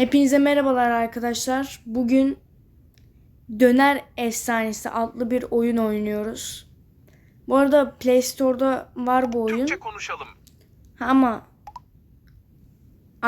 Hepinize merhabalar arkadaşlar. Bugün Döner Efsanesi adlı bir oyun oynuyoruz. Bu arada Play Store'da var bu oyun. Türkçe konuşalım. Ama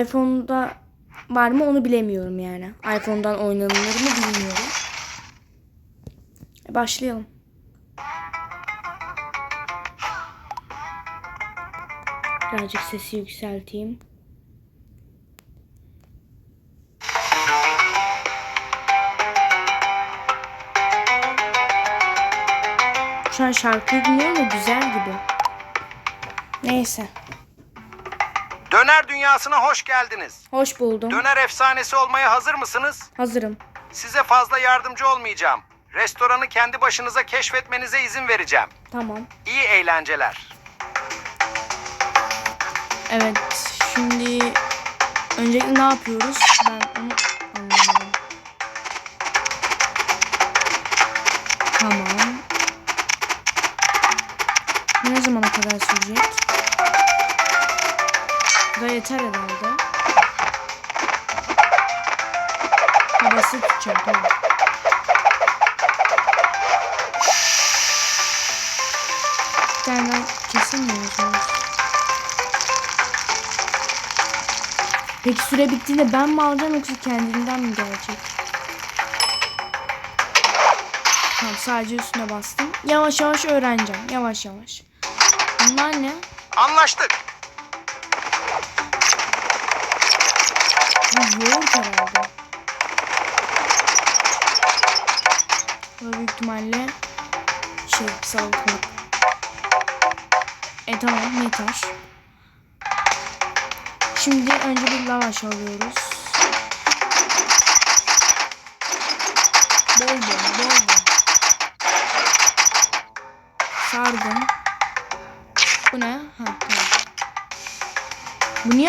iPhone'da var mı onu bilemiyorum yani. iPhone'dan oynanılır mı bilmiyorum. Başlayalım. Birazcık sesi yükselteyim. Şu an şarkıyı dinliyorum da güzel gibi. Neyse. Döner dünyasına hoş geldiniz. Hoş buldum. Döner efsanesi olmaya hazır mısınız? Hazırım. Size fazla yardımcı olmayacağım. Restoranı kendi başınıza keşfetmenize izin vereceğim. Tamam. İyi eğlenceler. Evet. Şimdi öncelikle ne yapıyoruz? Ben onu anlamadım. Kadar sürecek? Bu da yeter herhalde. Ha basit tutacağım tamam. Bir tane daha kesilmiyoruz mu? Peki süre bittiğinde ben mi alacağım yoksa kendinden mi gelecek? Tamam sadece üstüne bastım. Yavaş yavaş öğreneceğim. Yavaş yavaş. Bunlar ne? Anlaştık. Bu yoğurt herhalde. Bu büyük ihtimalle şey salatalık. E tamam yeter. Şimdi önce bir lavaş alıyoruz.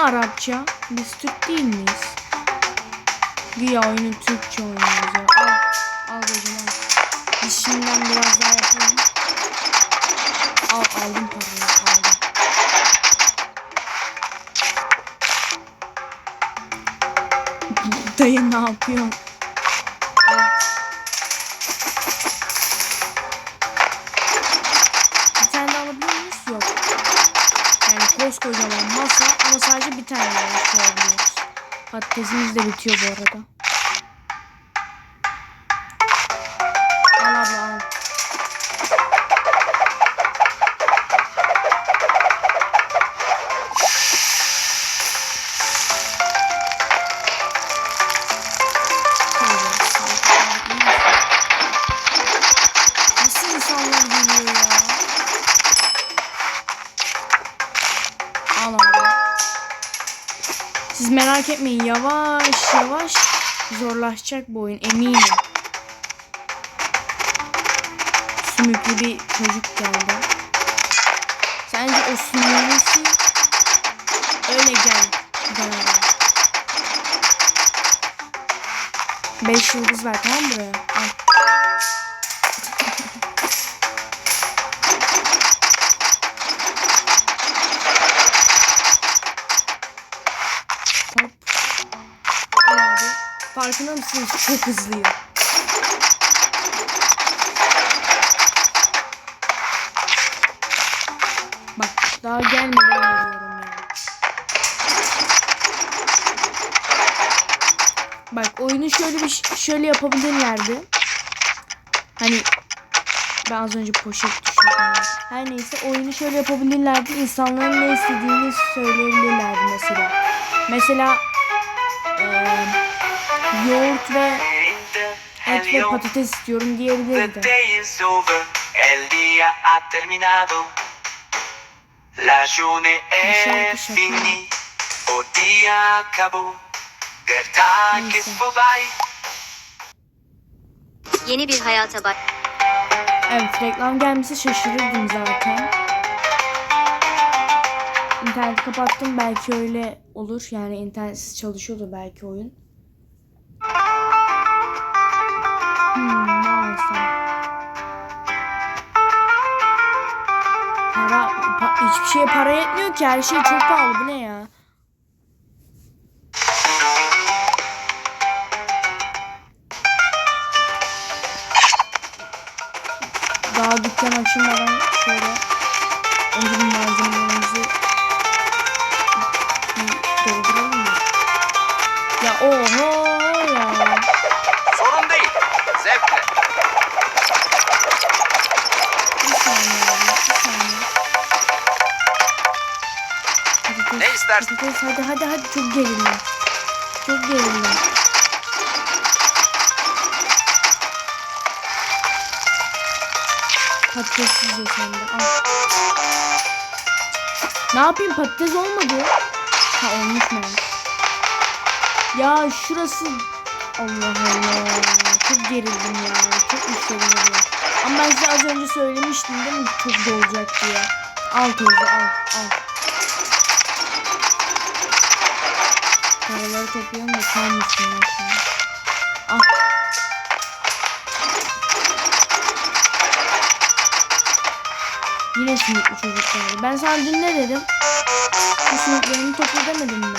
Arapça? Biz Türk değil miyiz? Güya oyunu Türkçe oynuyoruz ya. Al, al bacım al. Biz şimdiden biraz daha yapalım. Al, aldım parayı, aldım. Dayı ne yapıyor? Bir tane? Yok. Yani koskocaman ama sadece bir tane yemek koyabiliyoruz. Patatesimiz de bitiyor bu arada. Merak etmeyin yavaş yavaş zorlaşacak bu oyun eminim. Sümüklü bir çocuk geldi. Sence o sümüklüsü öyle gel. Gel. Beş yıldız ver tamam buraya? Farkında mısınız? Çok hızlıyım. Bak daha gelmeden veriyorum ya. Bak oyunu şöyle bir şöyle yapabilirlerdi. Hani ben az önce poşet düşürdüm. Her neyse oyunu şöyle yapabilirlerdi. İnsanların ne istediğini söyleyebilirlerdi mesela. Mesela eee, yoğurt ve et ve patates istiyorum terminado. La journée est finie, o día acabó. Der Tag ist vorbei. Yeni bir hayata bak. Evet reklam gelmesi şaşırırdım zaten. İnterneti kapattım belki öyle olur. Yani internetsiz çalışıyordu belki oyun. Hmm? Para, pa- hiçbir şeye para yetmiyor ki. Her şey çok pahalı. Bu ne ya? Ne istersin? Patates hadi hadi hadi çok gerildim. Çok gerildim. Patatessiz ye sen de al. Ne yapayım patates olmadı. Ha olmuş mu? Ya şurası Allah Allah. Çok gerildim ya. Çok müşterim Ama ben size az önce söylemiştim değil mi? Çok dolacak diye. Al teyze al al. Paraları topluyorum da kalmışsınlar şimdi. Al. Yine simitli çocuklar. Ben sana dün ne dedim? Bu simitlerini topla demedim mi?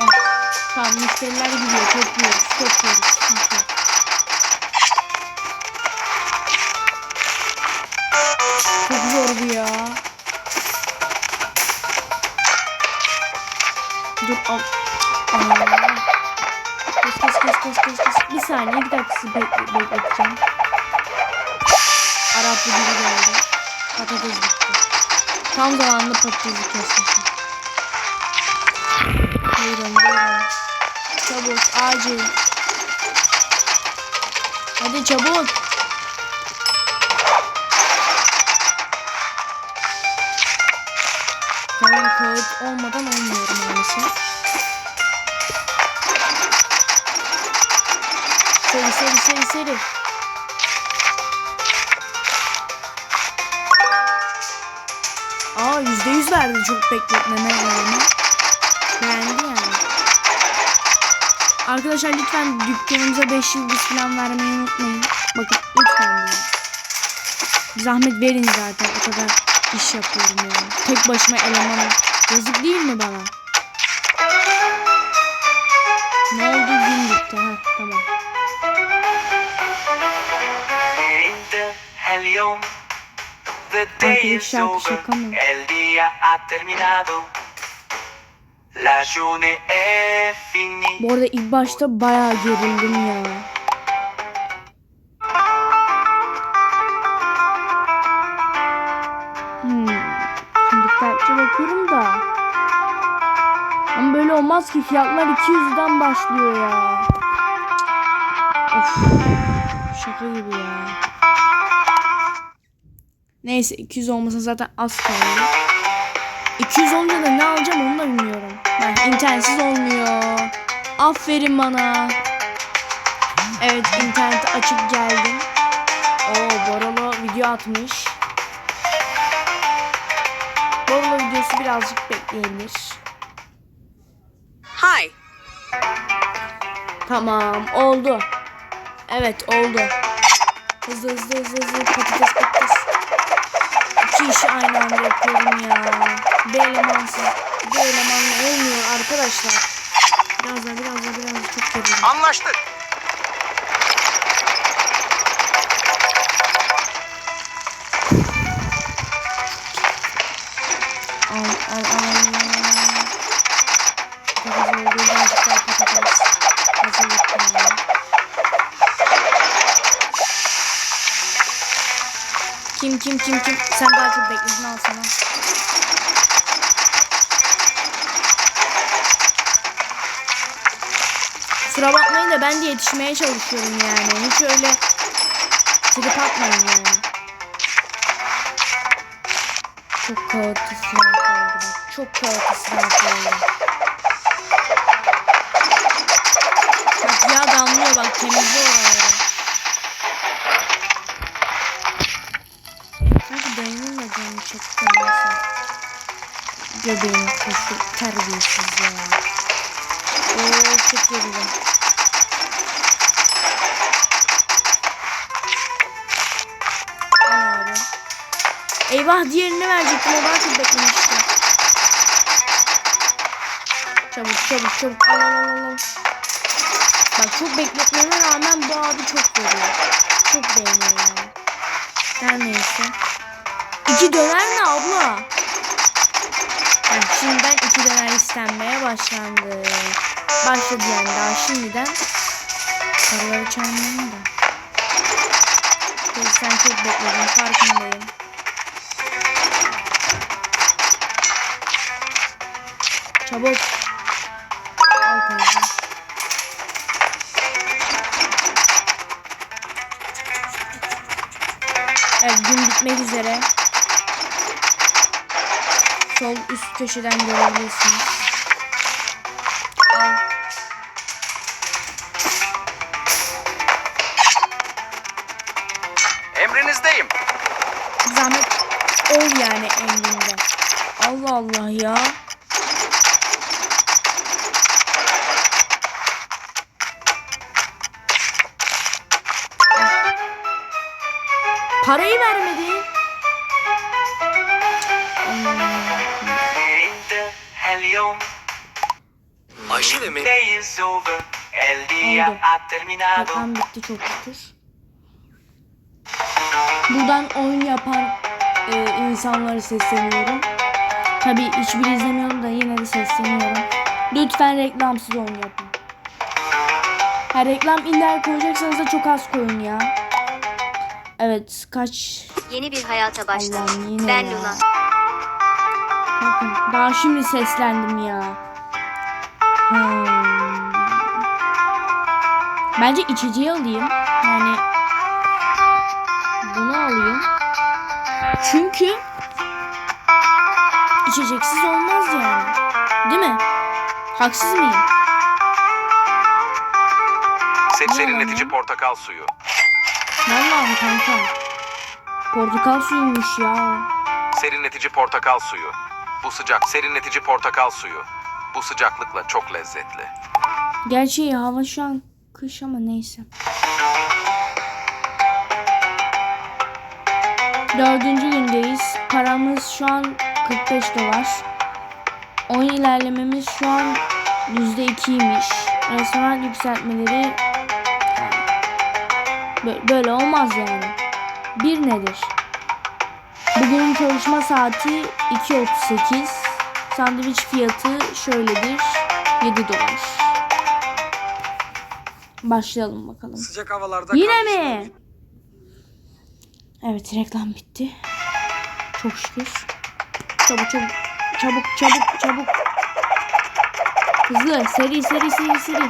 Al. Tamam müşteriler gidiyor. Topluyoruz. Topluyoruz. Sıkıntı sizi bekle, bekleteceğim. Araplı biri geldi. Patates bitti. Tam zamanında patatesi kesmişim. Buyurun buyurun. Çabuk acil. Hadi çabuk. Tamam kağıt olmadan olmuyor maalesef. Seri seri seri seri. Aa yüzde yüz verdi çok bekletmeme rağmen. Beğendi yani. Arkadaşlar lütfen dükkanımıza 5 yıldız falan vermeyi unutmayın. Bakın lütfen diyorum. Zahmet verin zaten o kadar iş yapıyorum yani. Tek başıma elemanım. Yazık değil mi bana? Ne oldu gün bitti ha tamam. اليوم The day Arkadaş is şarkı over şaka mı? El día ha terminado La journée est finie Bu arada ilk başta bayağı gerildim ya. Hmm. Şimdi dikkatli bakıyorum da. Ama böyle olmaz ki fiyatlar 200'den başlıyor ya. Of. Şaka gibi ya. Neyse 200 olmasa zaten az kaldı. 200 olunca da ne alacağım onu da bilmiyorum. Ben internetsiz olmuyor. Aferin bana. Evet interneti açıp geldim. Oo Borolo video atmış. Borolo videosu birazcık bekleyebilir. Hi. Tamam oldu. Evet oldu. Hızlı hızlı hızlı hızlı patates patates. İki aynı anda yapıyorum ya. Bir elemansız bir elemanla olmuyor arkadaşlar. Biraz daha biraz daha biraz daha çok gerildim. Anlaştık. Kim kim? Sen daha çok bekledin al sana. Kusura bakmayın da ben de yetişmeye çalışıyorum yani. Hiç öyle trip atmayın yani. Çok kaotik sınav oldu bak. Çok kaotik sınav oldu. Bak yağ damlıyor bak temizle Göbeğin koşu terbiyesiz ya. Oo çok yoruldum. Eyvah diğerini verecektim o daha çok beklemiştim. Çabuk çabuk çabuk al al al. Bak çok bekletmeme rağmen bu abi çok veriyor. Çok beğeniyor yani. Her neyse. İki döner ne abla? Evet, şimdiden iki döner istenmeye başlandı. Başladı yani daha şimdiden. Paraları çalmayayım da. Kız sen çok bekledin farkındayım. Çabuk. Evet gün bitmek üzere. Köşeden görebilirsiniz. Al. Emrinizdeyim. Zahmet ol yani emrinde. Allah Allah ya. Parayı vermedi. canción. Ayşe de mi? Days over. El bitti çok şükür. Buradan oyun yapan e, insanlara sesleniyorum. Tabi hiçbir izlemiyorum da yine de sesleniyorum. Lütfen reklamsız oyun yapın. Ha reklam illa koyacaksanız da çok az koyun ya. Evet kaç? Yeni bir hayata başla. Allah'ım yine Ben ya. Luna. Bakın daha şimdi seslendim ya. Hmm. Bence içeceği alayım. Yani bunu alayım. Çünkü içeceksiz olmaz yani. Değil mi? Haksız mıyım? Se- Ne serinletici portakal suyu. Vallahi kanka. Portakal suyuymuş ya. Serinletici portakal suyu. Bu sıcak serinletici portakal suyu. Bu sıcaklıkla çok lezzetli. Gerçi hava şu an kış ama neyse. Dördüncü gündeyiz. Paramız şu an 45 dolar. Oyun ilerlememiz şu an yüzde ikiymiş. Restoran yükseltmeleri böyle olmaz yani. Bir nedir? Bugünün çalışma saati 2.38. Sandviç fiyatı şöyledir. 7 dolar. Başlayalım bakalım. Sıcak havalarda Yine mi? Evet reklam bitti. Çok şükür. Çabuk çabuk. Çabuk çabuk çabuk. Hızlı seri seri seri seri.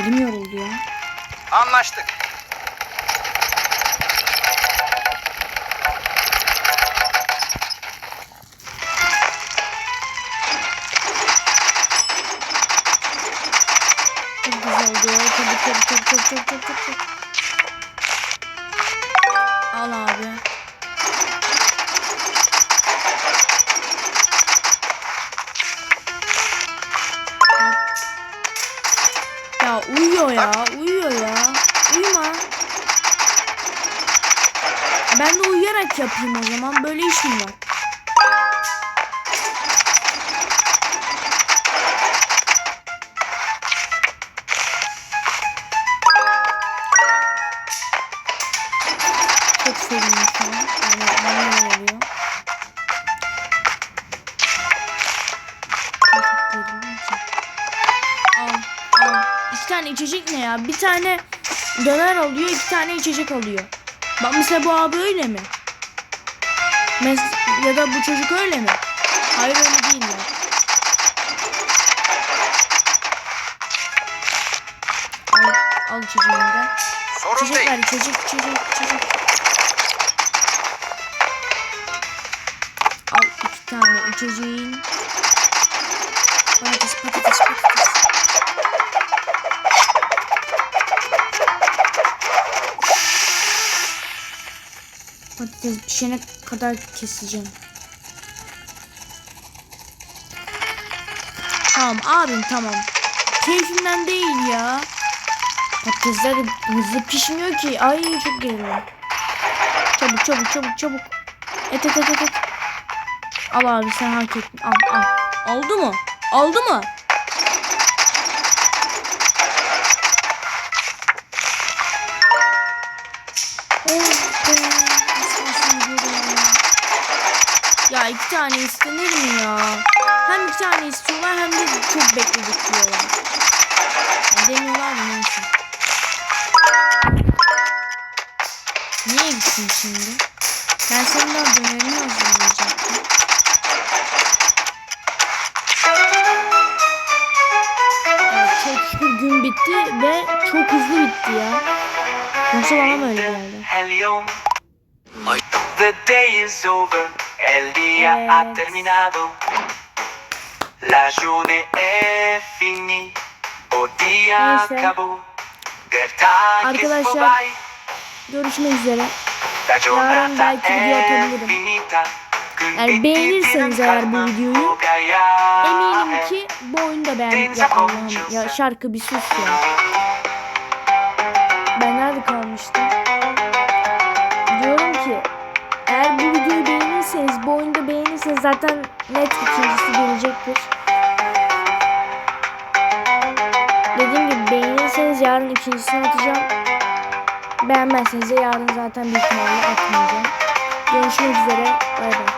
Elim yoruldu ya. Anlaştık. Çabuk. çabuk. Al abi. Ya uyuyor ya, uyuyor ya. Uyuma. Ben de uyuyarak yapayım o zaman. Böyle işim var. Çok sevindim şu an. Yani bana ne oluyor? Al, al. İki tane içecek ne ya? Bir tane döner alıyor, iki tane içecek alıyor. Bak mesela bu abi öyle mi? Mes ya da bu çocuk öyle mi? Hayır öyle değiller. Al, al içeceğini de. Sorun İçecek değil. ver, içecek, içecek, içecek. İçeceğin. Patates, patates, patates. Patates pişene kadar keseceğim. Tamam abim tamam. Keyfimden değil ya. Patatesler hızlı pişmiyor ki. Ay çok geliyor. Çabuk çabuk çabuk çabuk. Et et et et. et. Al abi sen hak ettin. Al al. Oldu mu? Oldu mu? Ya. İki tane istenir mi ya? Hem iki tane istiyorlar hem de çok bekledik diyorlar. Yani demiyorlar da neyse. Niye gittin şimdi? Ben senin dönerini hazırlayacaktım. Gün bitti ve çok hızlı bitti ya. Yoksa bana geldi. El yom. Ay. The day is over. El día ha terminado. La journée est finie. O día acabó. Arkadaşlar. Görüşmek üzere. Giornata belki video atabilirim. Bitti, beğenirseniz eğer bu videoyu, Eminim ki bu oyunu da beğendik. Ya Allah'ım ya şarkı bir sus ya. Ben nerede kalmıştım? Diyorum ki eğer bu videoyu beğenirseniz, bu oyunu da beğenirseniz zaten net ikincisi gelecektir. Dediğim gibi beğenirseniz yarın ikincisini atacağım. Beğenmezseniz de yarın zaten büyük ihtimalle atmayacağım. Görüşmek üzere. Bay bay.